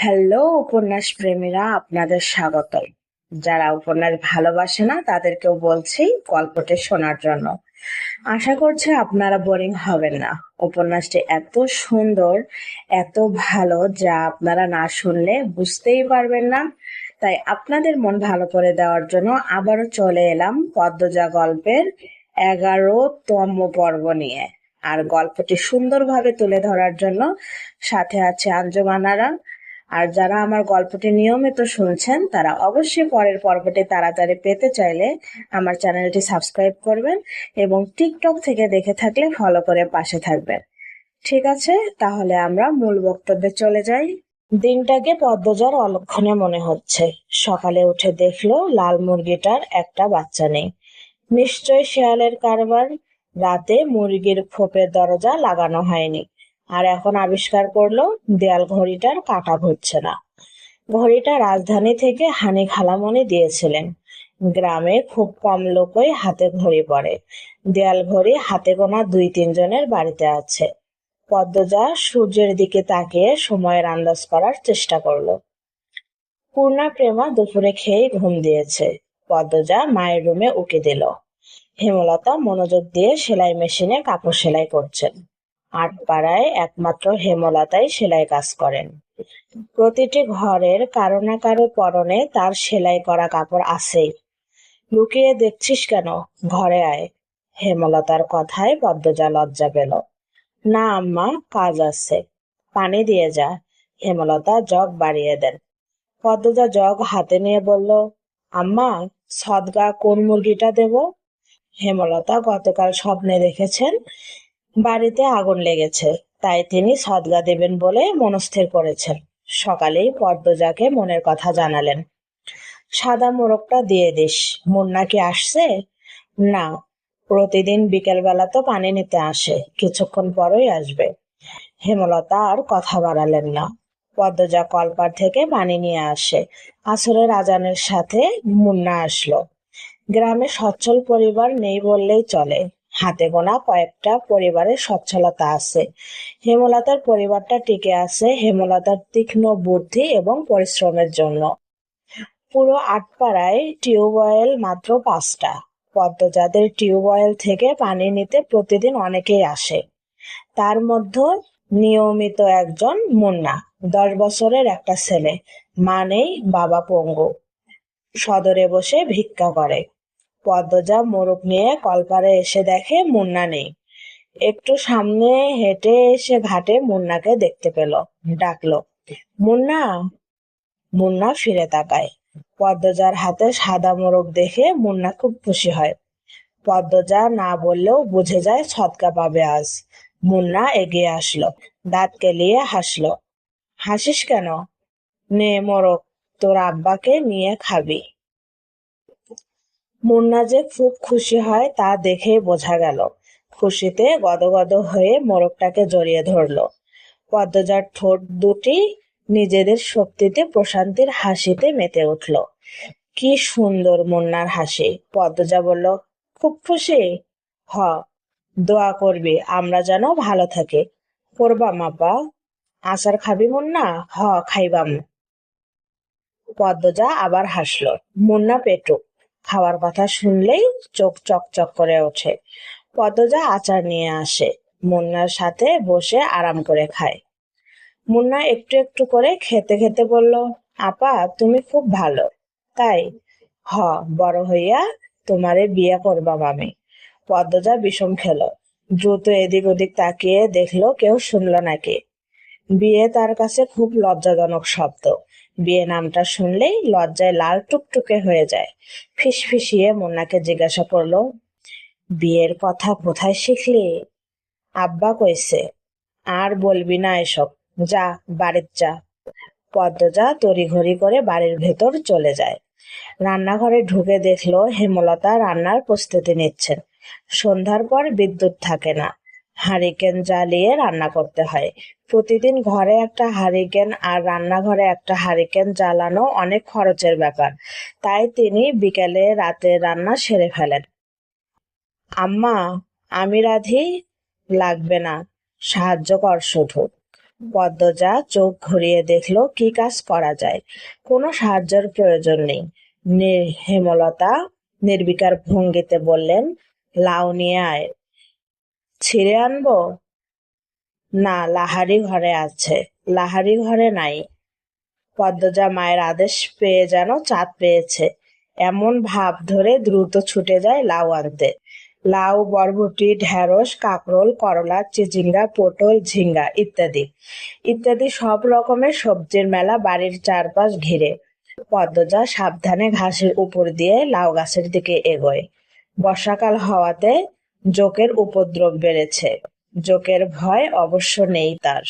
Hello উপন্যাস প্রেমীরা, আপনাদের স্বাগত যারা উপন্যাস ভালোবাসে না, তাদেরকেও বলছি গল্পটি শোনার জন্য। আশা করছি আপনারা বোরিং হবেন না। উপন্যাসটি এত সুন্দর, এত ভালো, যা আপনারা না শুনলে বুঝতেই পারবেন না। তাই আপনাদের মন ভালো করে দেওয়ার জন্য আবারও চলে এলাম পদ্মজা গল্পের এগারোতম পর্ব নিয়ে। আর গল্পটি সুন্দরভাবে তুলে ধরার জন্য সাথে আছে আঞ্জুমানারা। আর যারা আমার গল্পটি নিয়মিত শুনছেন, তারা অবশ্যই পরের পর্বটি তাড়াতাড়ি পেতে চাইলে আমার চ্যানেলটি সাবস্ক্রাইব করবেন এবং টিকটক থেকে দেখে থাকলে ফলো করে পাশে থাকবেন। ঠিক আছে, তাহলে আমরা মূল বক্তব্যে চলে যাই। দিনটাকে পদ্মজার অলক্ষণে মনে হচ্ছে। সকালে উঠে দেখল লাল মুরগিটার একটা বাচ্চা নেই। নিশ্চয় শেয়ালের কারবার। রাতে মুরগির খোপের দরজা লাগানো হয়নি। আর এখন আবিষ্কার করল দেয়াল ঘড়িটার কাটা ঘুরছে না। ঘড়িটা রাজধানী থেকে হানি খালামনি দিয়েছিলেন। গ্রামে খুব কম লোকই হাতে ঘড়ি পরে। দেয়াল ঘড়ি হাতে গোনা দুই তিনজনের বাড়িতে আছে। পদ্মজা সূর্যের দিকে তাকিয়ে সময়ের আন্দাজ করার চেষ্টা করল। পূর্ণা প্রেমা দুপুরে খেয়ে ঘুম দিয়েছে। পদ্মজা মায়ের রুমে উকে দিল। হেমলতা মনোযোগ দিয়ে সেলাই মেশিনে কাপড় সেলাই করছেন। আটপাড়ায় একমাত্র হেমলতাই সেলাই কাজ করেন। প্রতিটি ঘরের কারও না কারও পরনে তার সেলাই করা কাপড় আছেই লুকিয়ে দেখছিস কেন? ঘরে আয়। হেমলতার কথায় পদ্মজা লজ্জা পেল। না, আম্মা, কাজ আছে। পানি দিয়ে যা। হেমলতা জগ বাড়িয়ে দেন। পদ্মজা জগ হাতে নিয়ে বলল, আম্মা, সদগা কোন মুরগিটা দেব? হেমলতা গতকাল স্বপ্নে দেখেছেন বাড়িতে আগুন লেগেছে, তাই তিনি সদগা দেবেন বলে মনস্থির করেছেন। সকালেই পদ্মজাকে মনের কথা জানালেন। সাদা মোরগটা দিয়ে দিস, মুন্না কি আসছে? না, প্রতিদিন বিকেলবেলা তো পানি নিতে আসে, কিছুক্ষণ পরই আসবে। হেমলতা আর কথা বাড়ালেন না। পদ্মজা কলপার থেকে পানি নিয়ে আসে। আসরের আজানের সাথে মুন্না আসলো। গ্রামে সচ্ছল পরিবার নেই বললেই চলে। হাতে গোনা কয়েকটা পরিবারের সচ্ছলতা আছে। হেমলতার পরিবারটা টিকে আছে হেমলতার তীক্ষ্ণ বুদ্ধি এবং পরিশ্রমের জন্য। পুরো আটপাড়ায় টিউবওয়েল মাত্র পাঁচটা। পদ্মজাদের টিউবওয়েল থেকে পানি নিতে প্রতিদিন অনেকেই আসে। তার মধ্যে নিয়মিত একজন মুন্না, দশ বছরের একটা ছেলে। মানেই বাবা পঙ্গু। সদরে বসে ভিক্ষা করে। পদ্মজা মোরগ নিয়ে কলপারে এসে দেখে মুন্না নেই। একটু সামনে হেঁটে এসে ঘাটে মুন্নাকে দেখতে পেল, ডাকলো, মুন্না মুন্না ফিরে তাকায়। পদ্মজার হাতে সাদা মোরগ দেখে মুন্না খুব খুশি হয়। পদ্মজা না বললেও বুঝে যায় ছটকা পাবে আজ। মুন্না এগিয়ে আসলো, দাঁত কেলিয়ে হাসলো, হাসিস কেন? নে মোরগ, তোর আব্বাকে নিয়ে খাবি। মুন্না যে খুব খুশি হয় তা দেখে বোঝা গেল। খুশিতে গদগদ হয়ে মোরগটাকে জড়িয়ে ধরল। পদ্মজার ঠোঁট দুটি নিজেদের শক্তিতে, প্রশান্তির হাসিতে মেতে উঠল। কি সুন্দর মুন্নার হাসি। পদ্মজা বলল, খুব খুশি? হ, দোয়া করবি, আমরা যেন ভালো থাকি। করবা মাপা? আচার খাবি মুন্না? হ, খাইবাম। পদ্মজা আবার হাসল। মুন্না পেটুক খাওয়ার কথা শুনলেই চোখ চকচক করে ওঠে। পদ্মজা আচার নিয়ে আসে। মুন্নার সাথে বসে আরাম করে খায়। মুন্না একটু একটু করে খেতে খেতে বলল, আপা, তুমি খুব ভালো। তাই? হ, বড় হইয়া তোমারে বিয়ে করবাম আমি। পদ্মজা বিষম খেলো। দ্রুত এদিক ওদিক তাকিয়ে দেখল কেউ শুনল নাকি। বিয়ে তার কাছে খুব লজ্জাজনক শব্দ। বিয়ে নামটা শুনলেই লজ্জায় লাল টুকটুকে হয়ে যায়। ফিসফিসিয়ে মুন্নাকে জিজ্ঞাসা করল, বিয়ের কথা কোথায় শিখলি? আব্বা কইছে, আর বলবি না এসব। যা, বাড়ির যা পদ্মজা তড়িঘড়ি করে বাড়ির ভেতর চলে যায়। রান্নাঘরে ঢুকে দেখল হেমলতা রান্নার প্রস্তুতি নিচ্ছেন। সন্ধ্যার পর বিদ্যুৎ থাকে না। হারিকেন জ্বালিয়ে রান্না করতে হয়। প্রতিদিন ঘরে একটা হারিকেন আর রান্নাঘরে একটা হারিকেন জ্বালানো অনেক খরচের ব্যাপার। তাই তিনি বিকেলে রাতে রান্না সেরে ফেলেন। আম্মা, আমি রাধি, লাগবে না। সাহায্য কর শুধু। পদ্মজা চোখ ঘুরিয়ে দেখল কি কাজ করা যায়। কোনো সাহায্যের প্রয়োজন নেই। হেমলতা নির্বিকার ভঙ্গিতে বললেন, লাউ নিয়ে আয়। ছিঁড়ে আনব? না, লাহারি ঘরে আছে। লাহারি ঘরে নাই। পদ্মজা মায়ের আদেশ পেয়ে যেন চাঁদ পেয়েছে। এমন ভাব ধরে দ্রুত ছুটে যায় লাউ আনতে। লাউ, বরবটি, ঢেঁড়স, কাঁকরোল, করলা, চিচিঙ্গা, পটল, ঝিঙ্গা ইত্যাদি। ইত্যাদি সব রকমের সবজির মেলা বাড়ির চারপাশ ঘিরে। পদ্মজা সাবধানে ঘাসের উপর দিয়ে লাউ গাছের দিকে এগোয়। বর্ষাকাল হওয়াতে জোকের উপদ্রব বেড়েছে। জোকের ভয় অবশ্য নেই তার।